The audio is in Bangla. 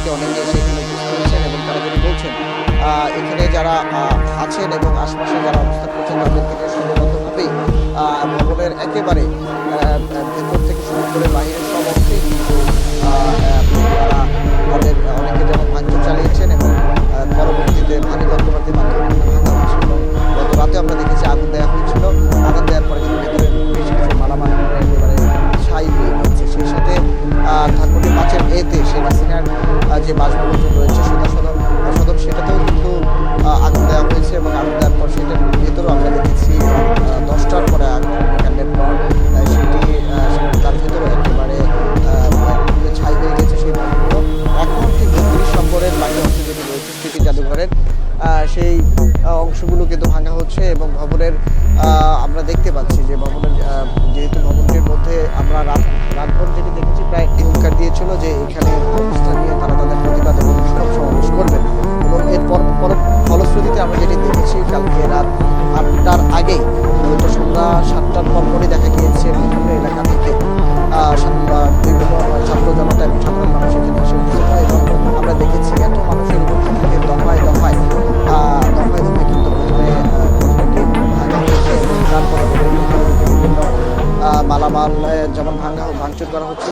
আমাদেরকে অনেকে এসে এখানে করেছেন এবং তারা যদি বলছেন এখানে যারা আছেন এবং আশপাশে যারা অবস্থান করছেন তাদেরকে থেকে সম্ভবতভাবেই ভবনের একেবারে ভেতর থেকে শুরু করে বাইরে যে বাসভবনটি রয়েছে সদর সদর সদর, সেটাতেও কিন্তু আগুন দেওয়া হয়েছে এবং আগুন দেওয়ার পর সেটার ভেতরেও আমরা দেখেছি দশটার পরে আগুন পর সেটি তার একেবারে ছাই হয়ে গেছে সেই বাকি অংশ যেটি রয়েছে জাদুঘরের। সেই অংশগুলো কিন্তু ভাঙা হচ্ছে এবং ভবনের আমরা দেখতে পাচ্ছি যে মালামাল যেমন ভাঙা ভাঙচুর করা হচ্ছে।